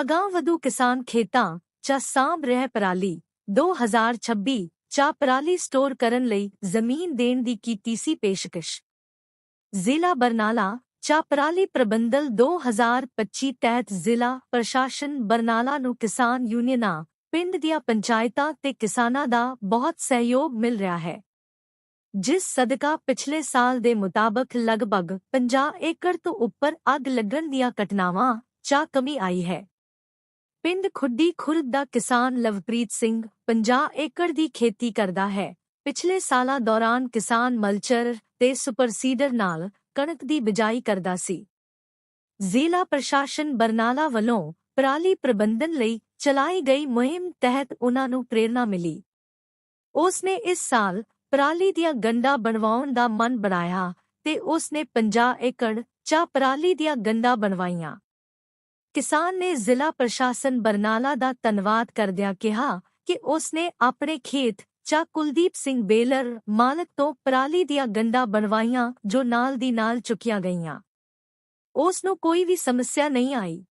ਅਗਾਂਹ ਵਧੂ ਕਿਸਾਨ ਖੇਤਾਂ ਚ ਸਾਂਭ ਰਹਿ ਪਰਾਲੀ 2026 ਚ ਪਰਾਲੀ ਸਟੋਰ ਕਰਨ ਲਈ ਜ਼ਮੀਨ ਦੇਣ ਦੀ ਕੀਤੀ ਸੀ ਪੇਸ਼ਕਸ਼। ਜ਼ਿਲ੍ਹਾ ਬਰਨਾਲਾ ਚ ਪਰਾਲੀ ਪ੍ਰਬੰਧਲ 2025 ਤਹਿਤ ਜ਼ਿਲ੍ਹਾ ਪ੍ਰਸ਼ਾਸਨ ਬਰਨਾਲਾ ਨੂੰ ਕਿਸਾਨ ਯੂਨੀਅਨਾਂ, ਪਿੰਡ ਦੀਆਂ ਪੰਚਾਇਤਾਂ ਤੇ ਕਿਸਾਨਾਂ ਦਾ ਬਹੁਤ ਸਹਿਯੋਗ ਮਿਲ ਰਿਹਾ ਹੈ। ਜਿਸ ਸਦਕਾ ਪਿਛਲੇ ਸਾਲ ਦੇ ਮੁਤਾਬਕ ਲਗਭਗ 50 ਏਕੜ ਤੋਂ ਉੱਪਰ ਅੱਗ ਲੱਗਣ ਦੀਆਂ ਘਟਨਾਵਾਂ 'ਚ ਕਮੀ ਆਈ ਹੈ। ਪਿੰਡ ਖੁੱਡੀ ਖੁਰਦ ਦਾ ਕਿਸਾਨ ਲਵਪ੍ਰੀਤ ਸਿੰਘ 50 ਏਕੜ ਦੀ ਖੇਤੀ ਕਰਦਾ ਹੈ। ਪਿਛਲੇ ਸਾਲਾਂ ਦੌਰਾਨ ਕਿਸਾਨ ਮਲਚਰ ਤੇ ਸੁਪਰਸੀਡਰ ਨਾਲ ਕਣਕ ਦੀ ਬਿਜਾਈ ਕਰਦਾ ਸੀ। ਜ਼ਿਲ੍ਹਾ ਪ੍ਰਸ਼ਾਸਨ ਬਰਨਾਲਾ ਵੱਲੋਂ ਪਰਾਲੀ ਪ੍ਰਬੰਧਨ ਲਈ ਚਲਾਈ ਗਈ ਮੁਹਿੰਮ ਤਹਿਤ ਉਹਨਾਂ ਨੂੰ ਪ੍ਰੇਰਣਾ ਮਿਲੀ। ਉਸ ਨੇ ਇਸ ਸਾਲ ਪਰਾਲੀ ਦੀਆਂ ਗੰਡਾ ਬਣਵਾਉਣ ਦਾ ਮਨ ਬਣਾਇਆ ਤੇ ਉਸ ਨੇ 50 ਏਕੜ ਚਾ ਪਰਾਲੀ ਦੀਆਂ ਗੰਡਾ ਬਣਵਾਈਆਂ। ਕਿਸਾਨ ਨੇ ਜ਼ਿਲ੍ਹਾ ਪ੍ਰਸ਼ਾਸਨ ਬਰਨਾਲਾ ਦਾ ਧੰਨਵਾਦ ਕਰਦਿਆਂ ਕਿਹਾ ਕਿ ਉਸ ਨੇ ਆਪਣੇ ਖੇਤ ਚਾ ਕੁਲਦੀਪ ਸਿੰਘ ਬੇਲਰ ਮਾਲਕ ਤੋਂ ਪਰਾਲੀ ਦੀਆਂ ਗੰਡਾ ਬਣਵਾਈਆਂ ਜੋ ਨਾਲ ਦੀ ਨਾਲ ਚੁੱਕੀਆਂ ਗਈਆਂ। ਉਸ ਨੂੰ ਕੋਈ ਵੀ ਸਮੱਸਿਆ ਨਹੀਂ ਆਈ।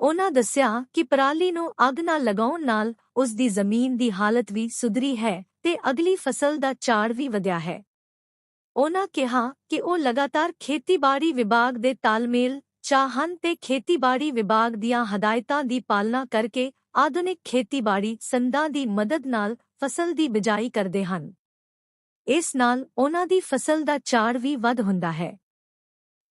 ਉਹਨਾਂ ਦੱਸਿਆ ਕਿ ਪਰਾਲੀ ਨੂੰ ਅੱਗ ਨਾ ਲਗਾਉਣ ਨਾਲ ਉਸ ਦੀ ਜ਼ਮੀਨ ਦੀ ਹਾਲਤ ਵੀ ਸੁਧਰੀ ਹੈ ਤੇ ਅਗਲੀ ਫਸਲ ਦਾ ਝਾੜ ਵੀ ਵਧਿਆ ਹੈ। ਉਹਨਾਂ ਕਿਹਾ ਕਿ ਉਹ ਲਗਾਤਾਰ ਖੇਤੀਬਾੜੀ ਵਿਭਾਗ ਦੇ ਤਾਲਮੇਲ ਚਾਹਨ ਤੇ ਖੇਤੀਬਾੜੀ ਵਿਭਾਗ ਦੀਆਂ ਹਦਾਇਤਾਂ ਦੀ ਪਾਲਣਾ ਕਰਕੇ ਆਧੁਨਿਕ ਖੇਤੀਬਾੜੀ ਸੰਦਾਂ ਦੀ ਮਦਦ ਨਾਲ ਫਸਲ ਦੀ ਬਿਜਾਈ ਕਰਦੇ ਹਨ। ਇਸ ਨਾਲ ਉਹਨਾਂ ਦੀ ਫਸਲ ਦਾ ਝਾੜ ਵੀ ਵੱਧ ਹੁੰਦਾ ਹੈ।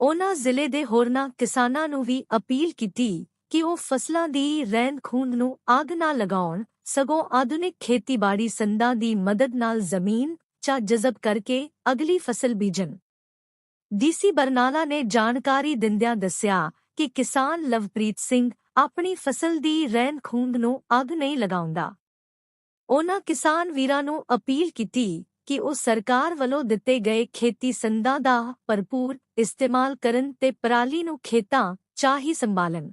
ਉਹਨਾਂ ਜ਼ਿਲ੍ਹੇ ਦੇ ਹੋਰਨਾਂ ਕਿਸਾਨਾਂ ਨੂੰ ਵੀ ਅਪੀਲ ਕੀਤੀ ਕਿ ਉਹ ਫਸਲਾਂ ਦੀ ਰਹਿੰਦ ਖੂੰਦ ਨੂੰ ਅੱਗ ਨਾ ਲਗਾਉਣ, ਸਗੋਂ ਆਧੁਨਿਕ ਖੇਤੀਬਾੜੀ ਸੰਦਾਂ ਦੀ ਮਦਦ ਨਾਲ ਜ਼ਮੀਨ ਚਾ ਜਜ਼ਬ ਕਰਕੇ ਅਗਲੀ ਫਸਲ ਬੀਜਣ। ਡੀਸੀ ਬਰਨਾਲਾ ਨੇ ਜਾਣਕਾਰੀ ਦਿੰਦਿਆਂ ਦੱਸਿਆ ਕਿ ਕਿਸਾਨ ਲਵਪ੍ਰੀਤ ਸਿੰਘ ਆਪਣੀ ਫਸਲ ਦੀ ਰਹਿੰਦ ਖੂੰਦ ਨੂੰ ਅੱਗ ਨਹੀਂ ਲਗਾਉਂਦਾ। ਉਹਨਾਂ ਕਿਸਾਨ ਵੀਰਾਂ ਨੂੰ ਅਪੀਲ ਕੀਤੀ ਕਿ ਉਹ ਸਰਕਾਰ ਵੱਲੋਂ ਦਿੱਤੇ ਗਏ ਖੇਤੀ ਸੰਦਾਂ ਦਾ ਭਰਪੂਰ ਇਸਤੇਮਾਲ ਕਰਨ ਤੇ ਪਰਾਲੀ ਨੂੰ ਖੇਤਾਂ ਚਾਹੀ ਸੰਭਾਲਣ।